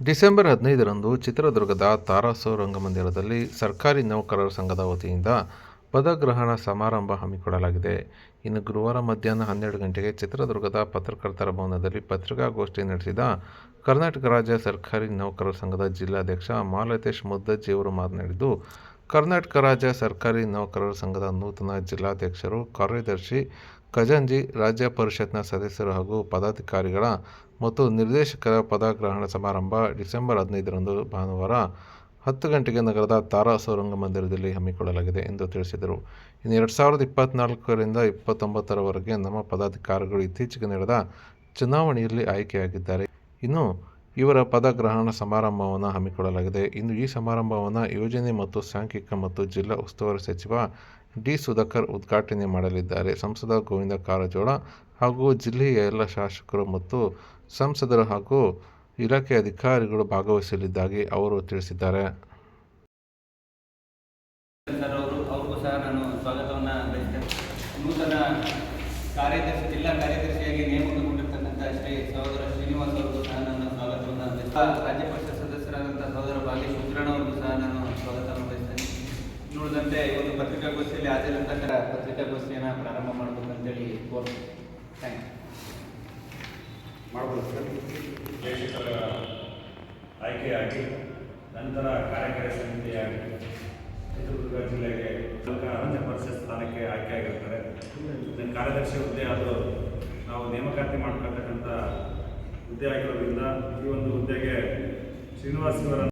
December ಹದಿನೈದರಂದು ಚಿತ್ರದುರ್ಗದ ತಾರಾಸು ರಂಗಮಂದಿರದಲ್ಲಿ ಸರ್ಕಾರಿ ನೌಕರರ ಸಂಘದ ವತಿಯಿಂದ ಪದಗ್ರಹಣ ಸಮಾರಂಭ ಹಮ್ಮಿಕೊಳ್ಳಲಾಗಿದೆ. ಇನ್ನು ಗುರುವಾರ ಮಧ್ಯಾಹ್ನ ಹನ್ನೆರಡು ಗಂಟೆಗೆ ಚಿತ್ರದುರ್ಗದ ಪತ್ರಕರ್ತರ ಭವನದಲ್ಲಿ ಪತ್ರಿಕಾಗೋಷ್ಠಿ ನಡೆಸಿದ ಕರ್ನಾಟಕ ರಾಜ್ಯ ಸರ್ಕಾರಿ ನೌಕರರ ಸಂಘದ ಜಿಲ್ಲಾಧ್ಯಕ್ಷ ಮಾಲತೇಶ್ ಮುದ್ದಜ್ಜಿಯವರು ಮಾತನಾಡಿದ್ದು ಕರ್ನಾಟಕ ರಾಜ್ಯ ಸರ್ಕಾರಿ ನೌಕರರ ಸಂಘದ ನೂತನ ಜಿಲ್ಲಾಧ್ಯಕ್ಷರು, ಕಾರ್ಯದರ್ಶಿ ಖಜಾಂಜಿ ರಾಜ್ಯ ಪರಿಷತ್ನ ಸದಸ್ಯರು ಹಾಗೂ ಪದಾಧಿಕಾರಿಗಳ ಮತ್ತು ನಿರ್ದೇಶಕರ ಪದಗ್ರಹಣ ಸಮಾರಂಭ ಡಿಸೆಂಬರ್ ಹದಿನೈದರಂದು ಭಾನುವಾರ ಹತ್ತು ಗಂಟೆಗೆ ನಗರದ ತಾರಾ ಸೌರಂಗ ಮಂದಿರದಲ್ಲಿ ಹಮ್ಮಿಕೊಳ್ಳಲಾಗಿದೆ ಎಂದು ತಿಳಿಸಿದರು. ಇನ್ನು ಎರಡು ಸಾವಿರದ ಇಪ್ಪತ್ತ್ನಾಲ್ಕರಿಂದ ಇಪ್ಪತ್ತೊಂಬತ್ತರವರೆಗೆ ನಮ್ಮ ಪದಾಧಿಕಾರಿಗಳು ಇತ್ತೀಚೆಗೆ ನಡೆದ ಚುನಾವಣೆಯಲ್ಲಿ ಆಯ್ಕೆಯಾಗಿದ್ದಾರೆ. ಇನ್ನು ಇವರ ಪದಗ್ರಹಣ ಸಮಾರಂಭವನ್ನು ಹಮ್ಮಿಕೊಳ್ಳಲಾಗಿದೆ. ಇಂದು ಈ ಸಮಾರಂಭವನ್ನು ಯೋಜನೆ ಮತ್ತು ಸಾಂಖ್ಯಿಕ ಮತ್ತು ಜಿಲ್ಲಾ ಉಸ್ತುವಾರಿ ಸಚಿವ ಡಿ ಸುಧಾಕರ್ ಉದ್ಘಾಟನೆ ಮಾಡಲಿದ್ದಾರೆ. ಸಂಸದ ಗೋವಿಂದ ಕಾರಜೋಳ ಹಾಗೂ ಜಿಲ್ಲೆಯ ಎಲ್ಲ ಶಾಸಕರು ಮತ್ತು ಸಂಸದರು ಹಾಗೂ ಇಲಾಖೆ ಅಧಿಕಾರಿಗಳು ಭಾಗವಹಿಸಲಿದ್ದಾಗಿ ಅವರು ತಿಳಿಸಿದ್ದಾರೆ. ಕಾರ್ಯದರ್ಶಿ, ಜಿಲ್ಲಾ ಕಾರ್ಯದರ್ಶಿಯಾಗಿ ನೇಮಕಗೊಂಡಿರ್ತಕ್ಕಂಥ ಶ್ರೀ ಸಹೋದರ ಶ್ರೀನಿವಾಸ್ ಅವರು ನಾನು ರಾಜ್ಯ ಪರಿಷತ್ ಸದಸ್ಯರಾದಂಥ ಸಹೋದರ ಬಾಗೇಶ್ ಅವ್ರಿಗೂ ಸಹ ನಾನು ಸ್ವಾಗತ ಬಯಸ್ತೇನೆ ನೋಡಿದಂತೆ ಈ ಒಂದು ಪತ್ರಿಕಾಗೋಷ್ಠಿಯಲ್ಲಿ ಹಾಜರಿರ್ತಕ್ಕಂಥ ಪತ್ರಿಕಾಗೋಷ್ಠಿಯನ್ನು ಪ್ರಾರಂಭ ಮಾಡಬೇಕಂತೇಳಿ ಕೋರ್ತೀನಿ ಥ್ಯಾಂಕ್ ಯು ಮಾಡ್ಬೋದು ಸರ್. ಪ್ರೇಕ್ಷಕರ ಆಯ್ಕೆಯಾಗಿ ನಂತರ ಕಾರ್ಯಕಾರಿ ಸಮಿತಿಯಾಗಿ ಚಿತ್ರದುರ್ಗ ಜಿಲ್ಲೆಗೆ ರಾಜ್ಯ ಪರಿಷತ್ ಸ್ಥಾನಕ್ಕೆ ಆಯ್ಕೆಯಾಗಿರ್ತಾರೆ. ನನ್ನ ಕಾರ್ಯದರ್ಶಿ ಹುದ್ದೆ ಅದು ನಾವು ನೇಮಕಾತಿ ಮಾಡ್ಕೊಳ್ತಕ್ಕಂಥ ಹುದ್ದೆ ಆಗಿರೋದ್ರಿಂದ ಈ ಒಂದು ಹುದ್ದೆಗೆ ಶ್ರೀನಿವಾಸ್ ಇವರನ್ನು